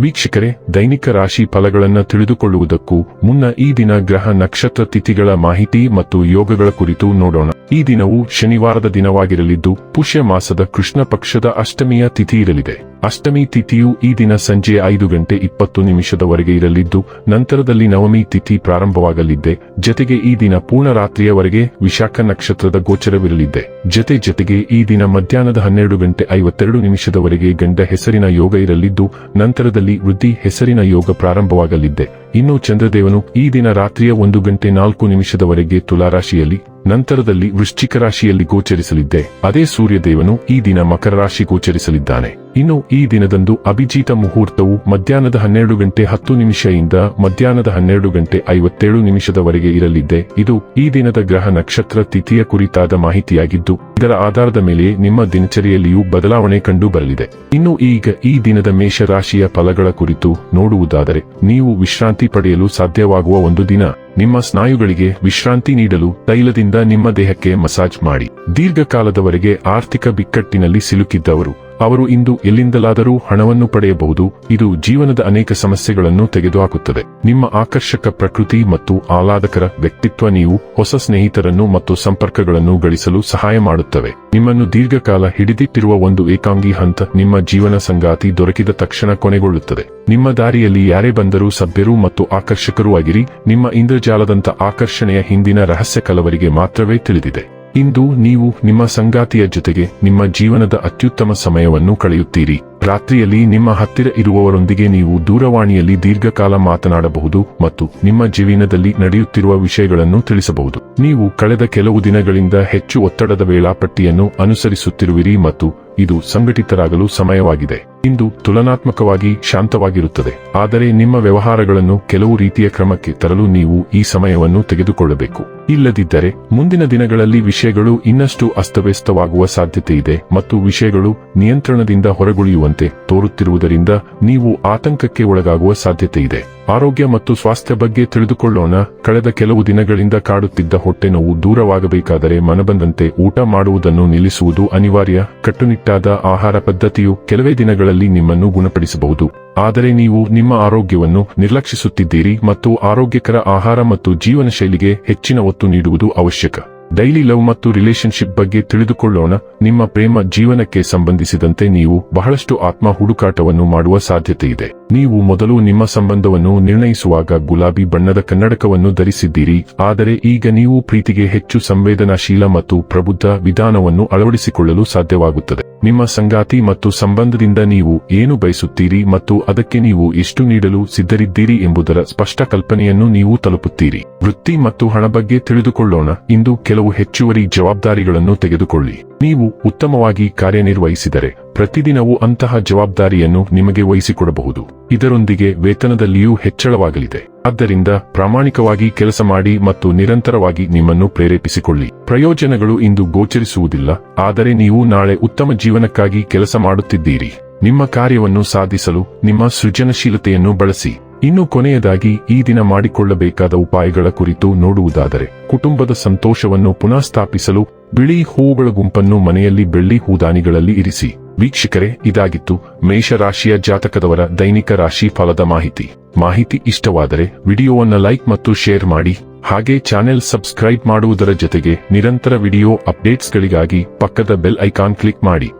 ವೀಕ್ಷಕರೇ, ದೈನಿಕ ರಾಶಿ ಫಲಗಳನ್ನು ತಿಳಿದುಕೊಳ್ಳುವುದಕ್ಕೂ ಮುನ್ನ ಈ ದಿನ ಗ್ರಹ ನಕ್ಷತ್ರ ತಿಥಿಗಳ ಮಾಹಿತಿ ಮತ್ತು ಯೋಗಗಳ ಕುರಿತು ನೋಡೋಣ. ಈ ದಿನವು ಶನಿವಾರದ ದಿನವಾಗಿರಲಿದ್ದು, ಪುಷ್ಯ ಮಾಸದ ಕೃಷ್ಣ ಪಕ್ಷದ ಅಷ್ಟಮಿಯ ತಿಥಿ ಇರಲಿದೆ. ಅಷ್ಟಮಿ ತಿಥಿಯು ಈ ದಿನ ಸಂಜೆ ಐದು ಗಂಟೆ ಇಪ್ಪತ್ತು ನಿಮಿಷದವರೆಗೆ ಇರಲಿದ್ದು, ನಂತರದಲ್ಲಿ ನವಮಿ ತಿಥಿ ಪ್ರಾರಂಭವಾಗಲಿದ್ದೆ. ಜತೆಗೆ ಈ ದಿನ ಪೂರ್ಣ ರಾತ್ರಿಯವರೆಗೆ ವಿಶಾಖ ನಕ್ಷತ್ರದ ಗೋಚರವಿರಲಿದೆ ಜತೆ ಜತೆಗೆ ಈ ದಿನ ಮಧ್ಯಾಹ್ನದ ಹನ್ನೆರಡು ಗಂಟೆ ಐವತ್ತೆರಡು ನಿಮಿಷದವರೆಗೆ ಗಂಡ ಹೆಸರಿನ ಯೋಗ ಇರಲಿದ್ದು, ನಂತರದಲ್ಲಿ ವೃದ್ಧಿ ಹೆಸರಿನ ಯೋಗ ಪ್ರಾರಂಭವಾಗಲಿದ್ದೆ. ಇನ್ನು ಚಂದ್ರದೇವನು ಈ ದಿನ ರಾತ್ರಿಯ ಒಂದು ಗಂಟೆ ನಾಲ್ಕು ನಿಮಿಷದವರೆಗೆ ತುಲಾರಾಶಿಯಲ್ಲಿ, ನಂತರದಲ್ಲಿ ವೃಶ್ಚಿಕ ರಾಶಿಯಲ್ಲಿ ಗೋಚರಿಸಲಿದ್ದೆ. ಅದೇ ಸೂರ್ಯದೇವನು ಈ ದಿನ ಮಕರ ರಾಶಿ ಗೋಚರಿಸಲಿದ್ದಾನೆ. ಇನ್ನು ಈ ದಿನದಂದು ಅಭಿಜಿತ ಮುಹೂರ್ತವು ಮಧ್ಯಾಹ್ನದ ಹನ್ನೆರಡು ಗಂಟೆ ಹತ್ತು ನಿಮಿಷದಿಂದ ಮಧ್ಯಾಹ್ನದ ಹನ್ನೆರಡು ಗಂಟೆ ಐವತ್ತೇಳು ನಿಮಿಷದವರೆಗೆ ಇರಲಿದ್ದೆ. ಇದು ಈ ದಿನದ ಗ್ರಹ ನಕ್ಷತ್ರ ತಿಥಿಯ ಕುರಿತಾದ ಮಾಹಿತಿಯಾಗಿದ್ದು, ಇದರ ಆಧಾರದ ಮೇಲೆ ನಿಮ್ಮ ದಿನಚರಿಯಲ್ಲಿಯೂ ಬದಲಾವಣೆ ಕಂಡು ಬರಲಿದೆ. ಇನ್ನು ಈಗ ಈ ದಿನದ ಮೇಷರಾಶಿಯ ಫಲಗಳ ಕುರಿತು ನೋಡುವುದಾದರೆ, ನೀವು ವಿಶ್ರಾಂತಿ ಪಡೆಯಲು ಸಾಧ್ಯವಾಗುವ ಒಂದು ದಿನ. ನಿಮ್ಮ ಸ್ನಾಯುಗಳಿಗೆ ವಿಶ್ರಾಂತಿ ನೀಡಲು ತೈಲದಿಂದ ನಿಮ್ಮ ದೇಹಕ್ಕೆ ಮಸಾಜ್ ಮಾಡಿ. ದೀರ್ಘಕಾಲದವರೆಗೆ ಆರ್ಥಿಕ ಬಿಕ್ಕಟ್ಟಿನಲ್ಲಿ ಸಿಲುಕಿದ್ದವರು. ಅವರು ಇಂದು ಎಲ್ಲಿಂದಲಾದರೂ ಹಣವನ್ನು ಪಡೆಯಬಹುದು. ಇದು ಜೀವನದ ಅನೇಕ ಸಮಸ್ಯೆಗಳನ್ನು ತೆಗೆದುಹಾಕುತ್ತದೆ. ನಿಮ್ಮ ಆಕರ್ಷಕ ಪ್ರಕೃತಿ ಮತ್ತು ಆಹ್ಲಾದಕರ ವ್ಯಕ್ತಿತ್ವ ನೀವು ಹೊಸ ಸ್ನೇಹಿತರನ್ನು ಮತ್ತು ಸಂಪರ್ಕಗಳನ್ನು ಗಳಿಸಲು ಸಹಾಯ ಮಾಡುತ್ತವೆ. ನಿಮ್ಮನ್ನು ದೀರ್ಘಕಾಲ ಹಿಡಿದಿಟ್ಟಿರುವ ಒಂದು ಏಕಾಂಗಿ ಹಂತ ನಿಮ್ಮ ಜೀವನ ಸಂಗಾತಿ ದೊರಕಿದ ತಕ್ಷಣ ಕೊನೆಗೊಳ್ಳುತ್ತದೆ. ನಿಮ್ಮ ದಾರಿಯಲ್ಲಿ ಯಾರೇ ಬಂದರೂ ಸಭ್ಯರು ಮತ್ತು ಆಕರ್ಷಕರೂ ಆಗಿರಿ. ನಿಮ್ಮ ಇಂದ್ರಜಾಲದಂತ ಆಕರ್ಷಣೆಯ ಹಿಂದಿನ ರಹಸ್ಯ ಕಲವರಿಗೆ ಮಾತ್ರವೇ ತಿಳಿದಿದೆ. ಇಂದು ನೀವು ನಿಮ್ಮ ಸಂಗಾತಿಯ ಜೊತೆಗೆ ನಿಮ್ಮ ಜೀವನದ ಅತ್ಯುತ್ತಮ ಸಮಯವನ್ನು ಕಳೆಯುತ್ತೀರಿ. ರಾತ್ರಿಯಲ್ಲಿ ನಿಮ್ಮ ಹತ್ತಿರ ಇರುವವರೊಂದಿಗೆ ನೀವು ದೂರವಾಣಿಯಲ್ಲಿ ದೀರ್ಘಕಾಲ ಮಾತನಾಡಬಹುದು ಮತ್ತು ನಿಮ್ಮ ಜೀವನದಲ್ಲಿ ನಡೆಯುತ್ತಿರುವ ವಿಷಯಗಳನ್ನು ತಿಳಿಸಬಹುದು. ನೀವು ಕಳೆದ ಕೆಲವು ದಿನಗಳಿಂದ ಹೆಚ್ಚು ಒತ್ತಡದ ವೇಳಾಪಟ್ಟಿಯನ್ನು ಅನುಸರಿಸುತ್ತಿರುವಿರಿ ಮತ್ತು ಇದು ಸಂಘಟಿತರಾಗಲು ಸಮಯವಾಗಿದೆ. ಇಂದು ತುಲನಾತ್ಮಕವಾಗಿ ಶಾಂತವಾಗಿರುತ್ತದೆ. ಆದರೆ ನಿಮ್ಮ ವ್ಯವಹಾರಗಳನ್ನು ಕೆಲವು ರೀತಿಯ ಕ್ರಮಕ್ಕೆ ತರಲು ನೀವು ಈ ಸಮಯವನ್ನು ತೆಗೆದುಕೊಳ್ಳಬೇಕು. ಇಲ್ಲದಿದ್ದರೆ ಮುಂದಿನ ದಿನಗಳಲ್ಲಿ ವಿಷಯಗಳು ಇನ್ನಷ್ಟು ಅಸ್ತವ್ಯಸ್ತವಾಗುವ ಸಾಧ್ಯತೆ ಇದೆ ಮತ್ತು ವಿಷಯಗಳು ನಿಯಂತ್ರಣದಿಂದ ಹೊರಗುಳಿಯುವಂತೆ ತೋರುತ್ತಿರುವುದರಿಂದ ನೀವು ಆತಂಕಕ್ಕೆ ಒಳಗಾಗುವ ಸಾಧ್ಯತೆ ಇದೆ ಆರೋಗ್ಯ ಮತ್ತು ಸ್ವಾಸ್ಥ್ಯ ಬಗ್ಗೆ ತಿಳಿದುಕೊಳ್ಳೋಣ. ಕಳೆದ ಕೆಲವು ದಿನಗಳಿಂದ ಕಾಡುತ್ತಿದ್ದ ಹೊಟ್ಟೆ ನೋವು ದೂರವಾಗಬೇಕಾದರೆ ಮನಬಂದಂತೆ ಊಟ ಮಾಡುವುದನ್ನು ನಿಲ್ಲಿಸುವುದು ಅನಿವಾರ್ಯ. ಕಟ್ಟುನಿಟ್ಟಾದ ಆಹಾರ ಪದ್ಧತಿಯು ಕೆಲವೇ ದಿನಗಳಲ್ಲಿ ನಿಮ್ಮನ್ನು ಗುಣಪಡಿಸಬಹುದು. ಆದರೆ ನೀವು ನಿಮ್ಮ ಆರೋಗ್ಯವನ್ನು ನಿರ್ಲಕ್ಷಿಸುತ್ತಿದ್ದೀರಿ ಮತ್ತು ಆರೋಗ್ಯಕರ ಆಹಾರ ಮತ್ತು ಜೀವನ ಶೈಲಿಗೆ ಹೆಚ್ಚಿನ ಒತ್ತು ನೀಡುವುದು ಅವಶ್ಯಕ. ಡೈಲಿ ಲವ್ ಮತ್ತು ರಿಲೇಶನ್ಶಿಪ್ ಬಗ್ಗೆ ತಿಳಿದುಕೊಳ್ಳೋಣ. ನಿಮ್ಮ ಪ್ರೇಮ ಜೀವನಕ್ಕೆ ಸಂಬಂಧಿಸಿದಂತೆ ನೀವು ಬಹಳಷ್ಟು ಆತ್ಮ ಹುಡುಕಾಟವನ್ನು ಮಾಡುವ ಸಾಧ್ಯತೆ ಇದೆ. ನೀವು ಮೊದಲು ನಿಮ್ಮ ಸಂಬಂಧವನ್ನು ನಿರ್ಣಯಿಸುವಾಗ ಗುಲಾಬಿ ಬಣ್ಣದ ಕನ್ನಡಕವನ್ನು ಧರಿಸಿದ್ದೀರಿ. ಆದರೆ ಈಗ ನೀವು ಪ್ರೀತಿಗೆ ಹೆಚ್ಚು ಸಂವೇದನಾಶೀಲ ಮತ್ತು ಪ್ರಬುದ್ಧ ವಿಧಾನವನ್ನು ಅಳವಡಿಸಿಕೊಳ್ಳಲು ಸಾಧ್ಯವಾಗುತ್ತದೆ. ನಿಮ್ಮ ಸಂಗಾತಿ ಮತ್ತು ಸಂಬಂಧದಿಂದ ನೀವು ಏನು ಬಯಸುತ್ತೀರಿ ಮತ್ತು ಅದಕ್ಕೆ ನೀವು ಎಷ್ಟು ನೀಡಲು ಸಿದ್ಧರಿದ್ದೀರಿ ಎಂಬುದರ ಸ್ಪಷ್ಟ ಕಲ್ಪನೆಯನ್ನು ನೀವು ತಲುಪುತ್ತೀರಿ. ವೃತ್ತಿ ಮತ್ತು ಹಣ ಬಗ್ಗೆ ತಿಳಿದುಕೊಳ್ಳೋಣ. ಇಂದು ಕೆಲವು ಹೆಚ್ಚುವರಿ ಜವಾಬ್ದಾರಿಗಳನ್ನು ತೆಗೆದುಕೊಳ್ಳಿ. ನೀವು ಉತ್ತಮವಾಗಿ ಕಾರ್ಯನಿರ್ವಹಿಸಿದರೆ ಪ್ರತಿದಿನವೂ ಅಂತಹ ಜವಾಬ್ದಾರಿಯನ್ನು ನಿಮಗೆ ವಹಿಸಿಕೊಡಬಹುದು. ಇದರೊಂದಿಗೆ ವೇತನದಲ್ಲಿಯೂ ಹೆಚ್ಚಳವಾಗಲಿದೆ. ಆದ್ದರಿಂದ ಪ್ರಾಮಾಣಿಕವಾಗಿ ಕೆಲಸ ಮಾಡಿ ಮತ್ತು ನಿರಂತರವಾಗಿ ನಿಮ್ಮನ್ನು ಪ್ರೇರೇಪಿಸಿಕೊಳ್ಳಿ. ಪ್ರಯೋಜನಗಳು ಇಂದು ಗೋಚರಿಸುವುದಿಲ್ಲ, ಆದರೆ ನೀವು ನಾಳೆ ಉತ್ತಮ ಜೀವನಕ್ಕಾಗಿ ಕೆಲಸ ಮಾಡುತ್ತಿದ್ದೀರಿ. ನಿಮ್ಮ ಕಾರ್ಯವನ್ನು ಸಾಧಿಸಲು ನಿಮ್ಮ ಸೃಜನಶೀಲತೆಯನ್ನು ಬಳಸಿ. ಇನ್ನು ಕೊನೆಯದಾಗಿ ಈ ದಿನ ಮಾಡಿಕೊಳ್ಳಬೇಕಾದ ಉಪಾಯಗಳ ಕುರಿತು ನೋಡುವುದಾದರೆ, ಕುಟುಂಬದ ಸಂತೋಷವನ್ನು ಪುನಃ ಸ್ಥಾಪಿಸಲು ಬಿಳಿ ಹೂಗಳ ಗುಂಪನ್ನು ಮನೆಯಲ್ಲಿ ಬೆಳ್ಳಿ ಹೂದಾನಿಗಳಲ್ಲಿ ಇರಿಸಿ. ವೀಕ್ಷಕರೇ, ಇದಾಗಿತ್ತು ಮೇಷರಾಶಿಯ ಜಾತಕದವರ ದೈನಿಕ ರಾಶಿ ಫಲದ ಮಾಹಿತಿ. ಮಾಹಿತಿ ಇಷ್ಟವಾದರೆ ವಿಡಿಯೋವನ್ನ ಲೈಕ್ ಮತ್ತು ಶೇರ್ ಮಾಡಿ. ಹಾಗೆ ಚಾನೆಲ್ ಸಬ್ಸ್ಕ್ರೈಬ್ ಮಾಡುವುದರ ಜೊತೆಗೆ ನಿರಂತರ ವಿಡಿಯೋ ಅಪ್ಡೇಟ್ಸ್ಗಳಿಗಾಗಿ ಪಕ್ಕದ ಬೆಲ್ ಐಕಾನ್ ಕ್ಲಿಕ್ ಮಾಡಿ.